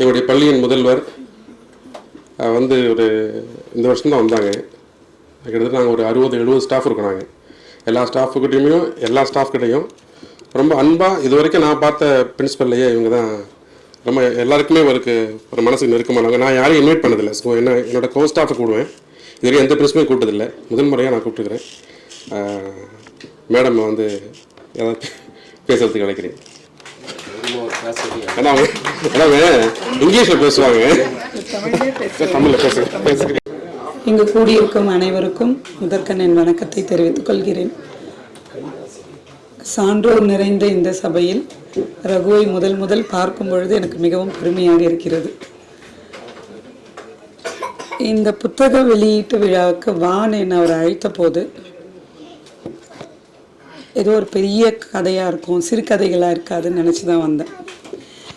எங்களுடைய பள்ளியின் முதல்வர் வந்து ஒரு இந்த வருஷம் தான் வந்தாங்க. கிட்டத்தட்ட நாங்கள் ஒரு அறுபது எழுபது ஸ்டாஃப் இருக்கோம் நாங்கள் எல்லா ஸ்டாஃபுக்கிட்டையுமே எல்லா ஸ்டாஃப்கிட்டையும் ரொம்ப அன்பாக இது வரைக்கும் நான் பார்த்த பிரின்ஸிபல்லையே இவங்க தான் ரொம்ப எல்லாருக்குமே அவருக்கு ஒரு மனசுக்கு நெருக்கமானவங்க நான் யாரையும் இன்வைட் பண்ணதில்லை. ஸோ என்ன என்னோட கோ ஸ்டாஃபை கூடுவேன் இது வரைக்கும் எந்த பிரின்ஸுமே கூப்பிட்டதில்லை. முதல் முறையாக நான் கூப்பிட்டுக்கிறேன். மேடம் வந்து ஏதாவது பேசுகிறதுக்கு கிடைக்கிறேன் இங்கிலீஷில் பேசுவாங்க. தமிழில் பேசுகிறேன் இங்கு கூடியிருக்கும் அனைவருக்கும் முதற்கண் என் வணக்கத்தை தெரிவித்துக் கொள்கிறேன். சான்றோர் நிறைந்த இந்த சபையில் ரகுவை முதல் முதல் பார்க்கும் பொழுது எனக்கு மிகவும் பெருமையாக இருக்கிறது. இந்த புத்தக வெளியீட்டு விழாவுக்கு வான் என அவர் அழைத்த போது ஏதோ ஒரு பெரிய கதையாக இருக்கும் சிறுகதைகளாக இருக்காதுன்னு நினச்சி தான் வந்தேன்.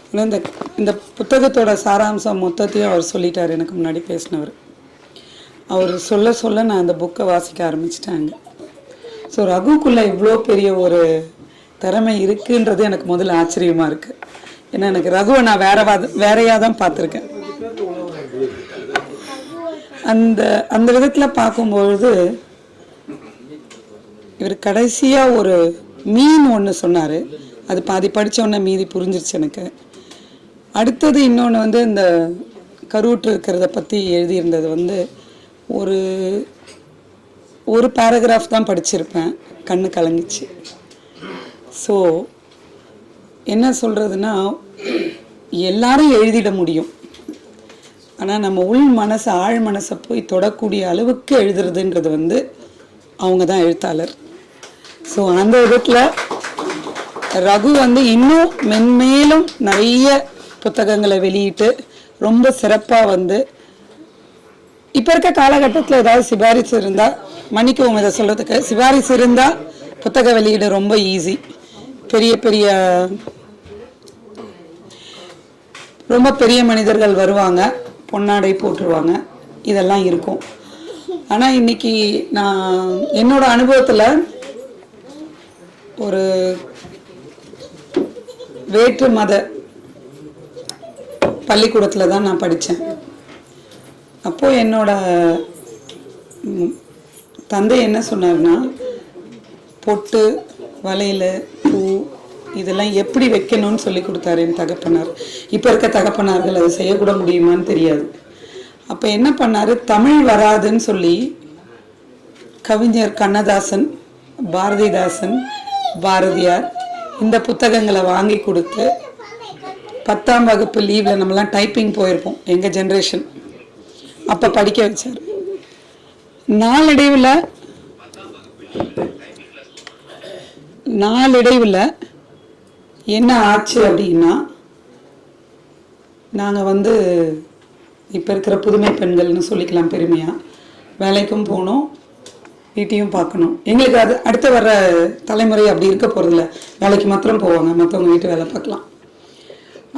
ஏன்னா இந்த இந்த புத்தகத்தோட சாராம்சம் மொத்தத்தையும் அவர் சொல்லிட்டார் எனக்கு முன்னாடி பேசினவர். அவர் சொல்ல சொல்ல நான் அந்த புக்கை வாசிக்க ஆரம்பிச்சிட்டாங்க. ஸோ ரகுக்குள்ளே இவ்வளோ பெரிய ஒரு திறமை இருக்குன்றது எனக்கு முதல்ல ஆச்சரியமாக இருக்குது ஏன்னா எனக்கு ரகுவை நான் வேற வேறையாக தான் பார்த்துருக்கேன். அந்த அந்த விதத்தில் பார்க்கும்பொழுது இவர் கடைசியாக ஒரு மீன் ஒன்று சொன்னார். அது பாதி படித்தோடனே மீதி புரிஞ்சிருச்சு எனக்கு. அடுத்தது இன்னொன்று வந்து இந்த கருவுற்று இருக்கிறத பற்றி எழுதியிருந்தது வந்து ஒரு ஒரு பேராகிராஃப் தான் படிச்சிருப்பேன். கண்ணு கலங்கிச்சு. ஸோ என்ன சொல்கிறதுனா எல்லாரும் எழுதிட முடியும். ஆனால் நம்ம உள் மனசை ஆழ் மனசை போய் தொடக்கூடிய அளவுக்கு எழுதுறதுன்றது வந்து அவங்க தான் எழுத்தாளர். ஸோ அந்த விதத்தில் ரகு வந்து இன்னும் மென்மேலும் நிறைய புத்தகங்களை வெளியிட்டு ரொம்ப சிறப்பாக வந்து இப்போ இருக்க காலகட்டத்தில் ஏதாவது சிபாரிசு இருந்தால் மன்னிக்கவும் இதை சொல்கிறதுக்கு சிபாரிசு இருந்தால் புத்தக வெளியீடு ரொம்ப ஈஸி பெரிய பெரிய ரொம்ப பெரிய மனிதர்கள் வருவாங்க பொன்னாடை போட்டுருவாங்க இதெல்லாம் இருக்கும். ஆனால் இன்னைக்கு நான் என்னோட அனுபவத்தில் ஒரு வேற்று மத பள்ளிக்கூடத்தில் தான் நான் படித்தேன் அப்போது என்னோட தந்தை என்ன சொன்னார்னா பொட்டு வளையல் பூ இதெல்லாம் எப்படி வைக்கணும்னு சொல்லி கொடுத்தாரு என் தகப்பனார். இப்போ இருக்க தகப்பனார்கள் அதை செய்யக்கூட முடியுமான்னு தெரியாது. அப்போ என்ன பண்ணார்? தமிழ் வராதுன்னு சொல்லி கவிஞர் கண்ணதாசன் பாரதிதாசன் பாரதியார் இந்த புத்தகங்களை வாங்கி கொடுத்து பத்தாம் வகுப்பு லீவில் நம்மலாம் டைப்பிங் போயிருப்போம் எங்கள் ஜென்ரேஷன் அப்போ படிக்க வச்சார். நாளடைவில் நாளடைவில் என்ன ஆச்சு அப்படின்னா நாங்கள் வந்து இப்போ இருக்கிற புதுமை பெண்கள்னு சொல்லிக்கலாம் பெருமையாக வேலைக்கும் போகணும் வீட்டையும் பார்க்கணும். எங்களுக்கு அது அடுத்து வர்ற தலைமுறை அப்படி இருக்க போகிறதில்ல வேலைக்கு மாத்திரம் போவாங்க மற்றவங்க வீட்டு வேலை பார்க்கலாம்.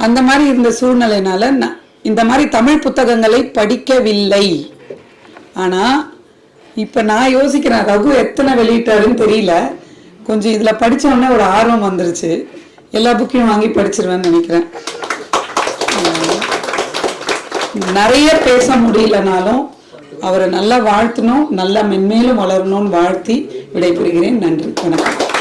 அந்த மாதிரி இருந்த சூழ்நிலையினால நான் இந்த மாதிரி தமிழ் புத்தகங்களை படிக்கவில்லை. ஆனால் இப்போ நான் யோசிக்கிறேன் ரகு எத்தனை வெளியிட்டாருன்னு தெரியல. கொஞ்சம் இதில் படித்தோடனே ஒரு ஆர்வம் வந்துருச்சு. எல்லா புக்கையும் வாங்கி படிச்சிருவேன்னு நினைக்கிறேன். நிறைய பேச முடியலனாலும் அவரை நல்லா வாழ்த்தணும் நல்லா மென்மேலும் வளரணும்னு வாழ்த்தி விடைபெறுகிறேன். நன்றி. வணக்கம்.